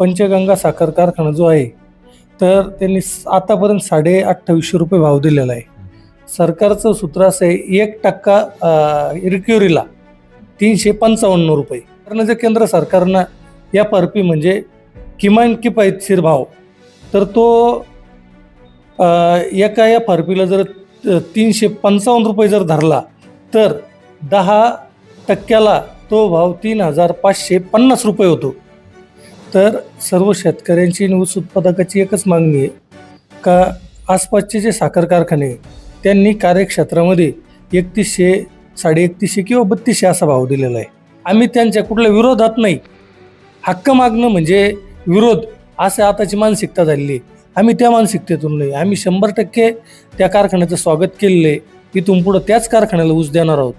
पंचगंगा साखर कारखाना जो आहे तर त्यांनी आतापर्यंत साडे अठ्ठावीसशे रुपये भाव दिलेला आहे. सरकारचं सूत्र असं आहे एक टक्का रिक्युरीला तीनशे पंचावन्न रुपये. कारण जर केंद्र सरकारनं या परपी म्हणजे किमान किफायतशीर भाव तर तो एका या फरपीला जर तीनशे पंचावन्न रुपये जर धरला तर दहा टक्क्याला तो भाव तीन हजार पाचशे पन्नास रुपये होतो. तर सर्व शेतकऱ्यांची आणि ऊस उत्पादकाची एकच मागणी आहे का आसपासचे जे साखर कारखाने त्यांनी कार्यक्षेत्रामध्ये एकतीसशे साडे एकतीसशे किंवा बत्तीसशे असा भाव दिलेला आहे. आम्ही त्यांच्या कुठल्या विरोधात नाही. हक्क मागणं म्हणजे विरोध असं आताची मानसिकता झालेली आहे. आम्ही त्या मानसिकतेतून नाही. आम्ही शंभर टक्के त्या कारखान्याचं स्वागत केलेलं आहे. इथून पुढं त्याच कारखान्याला ऊस देणार आहोत.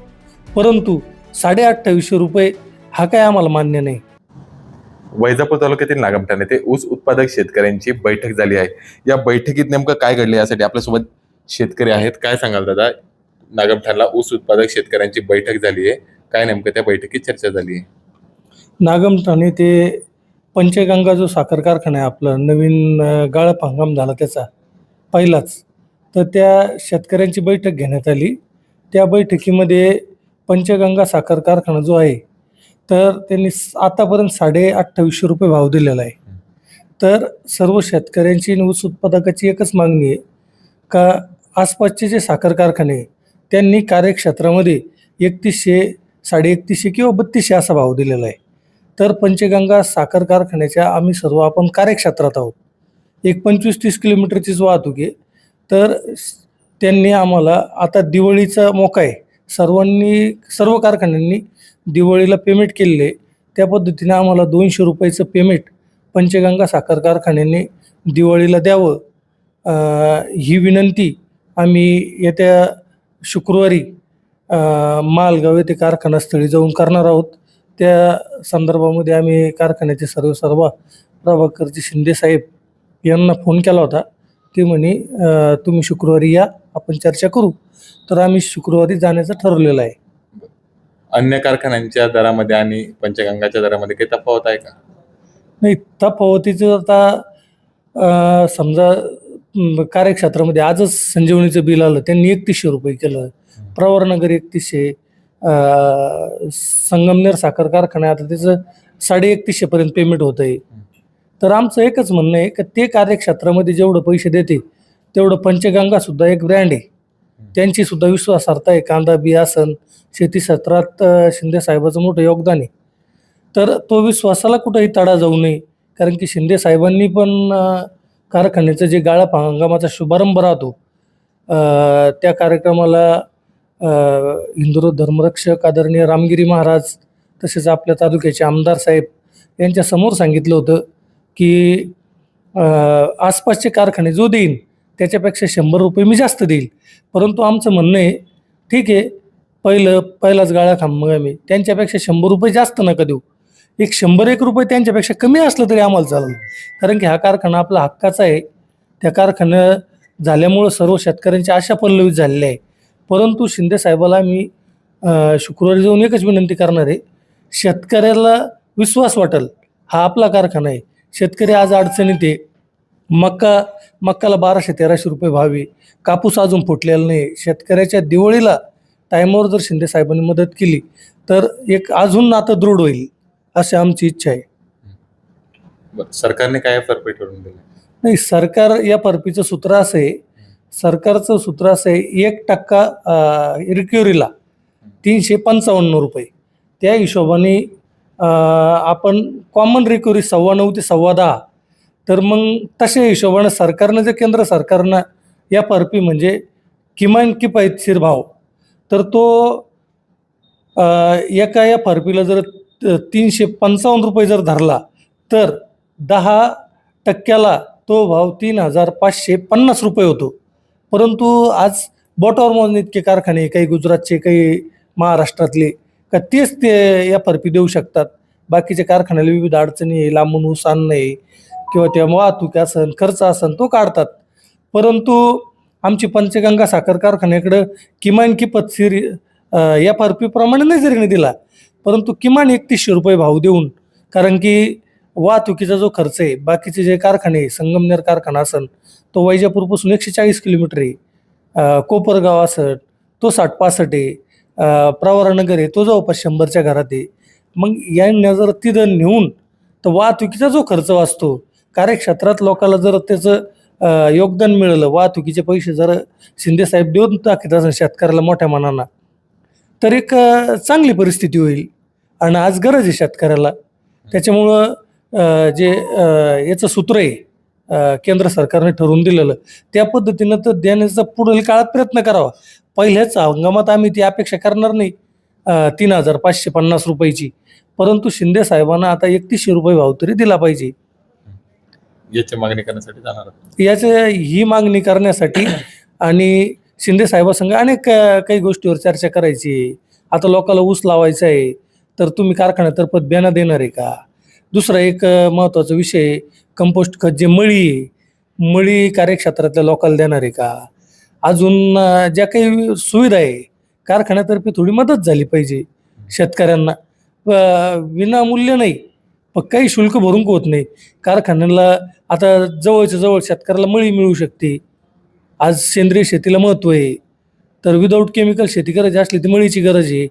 परंतु साडे अठ्ठावीसशे रुपये हा काय आम्हाला मान्य नाही. वैजापूर तालुक्यातील नागमठाण येथे ऊस उत्पादक शेतकऱ्यांची बैठक झाली आहे. या बैठकीत नेमकं काय घडलं यासाठी आपल्यासोबत शेतकरी आहेत. काय सांगाल दादा? नागमठाणला ऊस उत्पादक शेतकऱ्यांची बैठक झाली आहे. काय नेमकं त्या बैठकीत चर्चा झाली आहे? नागमठाणे ते पंचगंगा जो साखर कारखाना आहे आपला नवीन गाळप हंगाम झाला त्याचा पहिलाच तर त्या शेतकऱ्यांची बैठक घेण्यात आली. त्या बैठकीमध्ये पंचगंगा साखर कारखाना जो आहे तर त्यांनी आतापर्यंत साडे अठ्ठावीसशे रुपये भाव दिलेला आहे. तर सर्व शेतकऱ्यांची आणि ऊस उत्पादकाची एकच मागणी आहे का आसपासचे जे साखर कारखाने त्यांनी कार्यक्षेत्रामध्ये एकतीसशे साडे एकतीसशे किंवा बत्तीसशे असा भाव दिलेला आहे. तर पंचगंगा साखर कारखान्याच्या आम्ही सर्व आपण कार्यक्षेत्रात आहोत. एक पंचवीस तीस किलोमीटरचीच वाहतूक आहे तर त्यांनी आम्हाला आता दिवाळीचा मोका आहे. सर्वांनी सर्व कारखान्यांनी दिवाळीला पेमेंट केलेले. आहे. त्या पद्धतीने आम्हाला दोनशे रुपयाचं पेमेंट पंचगंगा साखर कारखान्याने दिवाळीला द्यावं. ही विनंती आम्ही येत्या शुक्रवारी मालगाव येथे कारखानास्थळी जाऊन करणार आहोत. त्या संदर्भामध्ये आम्ही कारखान्याचे सर्व सर्व प्रभाकरचे शिंदे साहेब यांना फोन केला होता. ते म्हणे तुम्ही शुक्रवारी या आपण चर्चा करू. तर आम्ही शुक्रवारी जाण्याचं ठरवलेलं आहे. अन्य कारखान्यांच्या दरामध्ये आणि पंचगंगाच्या दरामध्ये काही तफावत आहे का? नाही तफावतीचं आता समजा कार्यक्षेत्रामध्ये आजच संजीवनीचं बिल आलं त्यांनी एकतीसशे रुपये केलं. प्रवरनगर एकतीसशे संगमनेर साखर कारखाना आता त्याचं साडे एकतीसशेपर्यंत पेमेंट होतं आहे तर आमचं एकच म्हणणं आहे की ते कार्यक्षेत्रामध्ये जेवढं पैसे देते तेवढं पंचगंगा सुद्धा एक ब्रँड आहे. त्यांची सुद्धा विश्वासार्हता आहे कांदा बी आसन शेती क्षेत्रात शिंदे साहेबाचं मोठं योगदान आहे. तर तो विश्वासाला कुठंही तडा जाऊ नये. कारण की शिंदे साहेबांनी पण कारखान्याचं जे गाळप हंगामाचा शुभारंभ राहतो त्या कार्यक्रमाला हिंदू धर्मरक्षक आदरणीय रामगिरी महाराज तसेच आपल्या तालुक्याचे आमदार साहेब यांच्या समोर सांगितलं होतं की आसपासचे कारखाने जो देईन त्याच्यापेक्षा शंभर रुपये मी जास्त देईल. परंतु आमचं म्हणणं आहे ठीक आहे पहिलं पहिलाच गाळा खांब आम्ही त्यांच्यापेक्षा शंभर रुपये जास्त नका देऊ. एक शंभर एक रुपये त्यांच्यापेक्षा कमी असलं तरी आम्हाला चालेल. कारण की हा कारखाना आपला हक्काचा आहे. त्या कारखाना झाल्यामुळं सर्व शेतकऱ्यांच्या आशा पल्लवित झालेली आहे. परंतु शिंदे साहेबाला मी शुक्रवारी जाऊन एकच विनंती करणार आहे. शेतकऱ्याला विश्वास वाटेल. हा आपला कारखाना आहे. शेतकरी आज अडचणीत आहे. मक्का मक्काला बाराशे तेराशे रुपये भावे. कापूस अजून फुटलेला नाही. शेतकऱ्याच्या दिवाळीला टायमावर जर शिंदे साहेबांनी मदत केली तर एक अजून नातं दृढ होईल अशी आमची इच्छा आहे. बरं, सरकारने काय फरक ठरवून दिलं? नाही सरकार या परपीचं सूत्र असं आहे. सरकारचं सूत्र असं आहे एक टक्का रिक्युरीला तीनशे पंचावन्न रुपये. त्या हिशोबाने अं, आपण कॉमन रिक्युरी सव्वा नऊ ते सव्वा दहा तर मग तशा हिशोबानं सरकारनं जे केंद्र सरकारनं या परपी म्हणजे किमान किफायतशीर भाव तर तो एका या फरपीला जर तीनशे पंचावन्न रुपये जर धरला तर दहा टक्क्याला तो भाव तीन हजार पाचशे पन्नास रुपये होतो. परंतु आज बोटावर मोजणे इतके कारखाने काही गुजरातचे काही महाराष्ट्रातले का तेच ते या फरपी देऊ शकतात. बाकीच्या कारखान्याला विविध अडचणी आहे लांबून ऊस आणणं आहे किंवा त्या वाहतूक असेल खर्च असेल तो काढतात. परंतु आमची पंचगंगा साखर कारखान्याकडं किमान किपतशीर या फरपीप्रमाणे पी प्रमाणे नाही दिला परंतु किमान एकतीसशे रुपये भाव देऊन कारण की वाहतुकीचा जो खर्च आहे बाकीचे जे कारखाने संगमनेर कारखाना असन तो वैजापूरपासून एकशे चाळीस किलोमीटर आहे. कोपरगाव असन तो साठ पासष्ट आहे. प्रवरानगर आहे तो जवळपास शंभरच्या घरात आहे. मग यांना जर तिथं नेऊन तर वाहतुकीचा जो खर्च वाचतो कार्यक्षेत्रात लोकांना जर त्याचं योगदान मिळालं वाहतुकीचे पैसे जर शिंदेसाहेब देऊन टाकत असेल शेतकऱ्याला मोठ्या मनानं तर एक चांगली परिस्थिती होईल. आणि आज गरज आहे शेतकऱ्याला. त्याच्यामुळं जे याचं सूत्र आहे केंद्र सरकारने ठरवून दिलेलं त्या पद्धतीनं तर देण्याचा पुढील काळात प्रयत्न करावा. पहिल्याच हंगामात आम्ही ती अपेक्षा करणार नाही तीन हजार पाचशे पन्नास रुपयाची. परंतु शिंदे साहेबांना आता एकतीसशे रुपये भाव तरी दिला पाहिजे. याची मागणी करण्यासाठी जाणार आहात. याचे ही मागणी करण्यासाठी आणि शिंदे साहेबांसंग अनेक अ, काही गोष्टीवर चर्चा करायची आहे. आता लोकांना ऊस लावायचा आहे तर तुम्ही कारखान्यातर्फे बियाणं देणार आहे का दुसरा एक अ, महत्त्वाचा विषय कंपोस्ट खत जे मळी आहे मळी कार्यक्षेत्रातल्या लोकांना देणार आहे का अजून अ, ज्या काही सुविधा आहे कारखान्यातर्फे थोडी मदत झाली पाहिजे शेतकऱ्यांना अ, विनामूल्य नाही काही शुल्क भरून होत नाही. कारखान्याला आता जवळच्या जवळ शेतकऱ्याला मळी मिळू शकते. आज सेंद्रिय शेतीला महत्त्व आहे. तर विदाऊट केमिकल शेती करायची असली तर मळीची गरज आहे.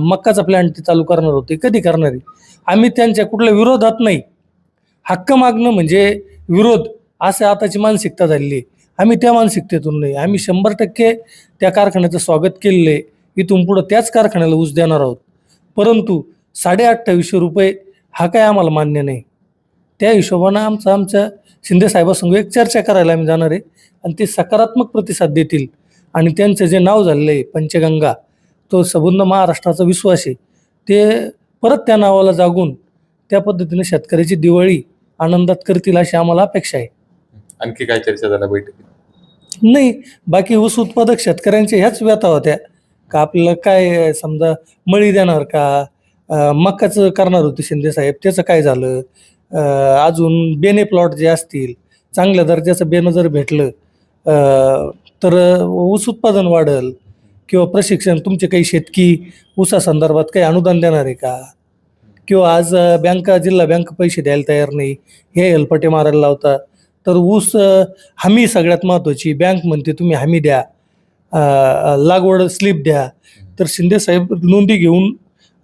मक्काचा प्लॅन्ट ते चालू करणार होते. कधी करणार आहे? आम्ही त्यांच्या कुठल्या विरोधात नाही. हक्क मागणं म्हणजे विरोध. असं आताची मानसिकता झालेली आहे. आम्ही त्या मानसिकतेतून नाही. आम्ही शंभर टक्के त्या कारखान्याचं स्वागत केलेलं आहे. इथून पुढं त्याच कारखान्याला ऊस देणार आहोत. परंतु साडे अठ्ठावीसशे रुपये हा काय आम्हाला मान्य नाही. त्या हिशोबानं आमचं आमच्या शिंदे साहेबासंग एक चर्चा करायला आम्ही जाणार आहे आणि ते सकारात्मक प्रतिसाद देतील. आणि त्यांचं जे नाव झालेलं आहे पंचगंगा तो संपूर्ण महाराष्ट्राचा विश्वास आहे. ते परत त्या नावाला जागून त्या पद्धतीने शेतकऱ्याची दिवाळी आनंदात करतील अशी आम्हाला अपेक्षा आहे. आणखी काय चर्चा झाल्या बैठकीत? नाही बाकी ऊस उत्पादक शेतकऱ्यांच्या ह्याच व्यथा होत्या. का आपल्याला काय समजा मळी देणार का? मकाचं करणार होते शिंदे साहेब. त्याचं काय झालं? अजून बेने प्लॉट जे असतील चांगल्या दर्जाचं बेनं जर भेटलं तर ऊस उत्पादन वाढेल किंवा प्रशिक्षण तुमचे काही शेतकी ऊसासंदर्भात काही अनुदान देणार आहे का? किंवा आज बँका जिल्हा बँक पैसे द्यायला तयार नाही हे हेलपटे मारायला लावता तर ऊस हमी सगळ्यात महत्त्वाची बँक म्हणते तुम्ही हमी द्या लागवड स्लिप द्या. तर शिंदे साहेब नोंदी घेऊन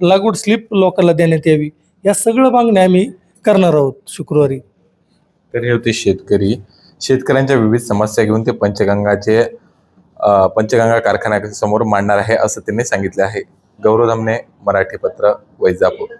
लागवड स्लिप लोकांना देण्यात यावी. या सगळं मागण्या आम्ही करणार आहोत शुक्रवारी. तर हे होते शेतकरी. शेतकऱ्यांच्या विविध समस्या घेऊन ते पंचगंगाचे पंचगंगा पंचगंगा कारखान्यासमोर मांडणार आहे असं त्यांनी सांगितले आहे. गौरव धामणे मराठी पत्र वैजापूर.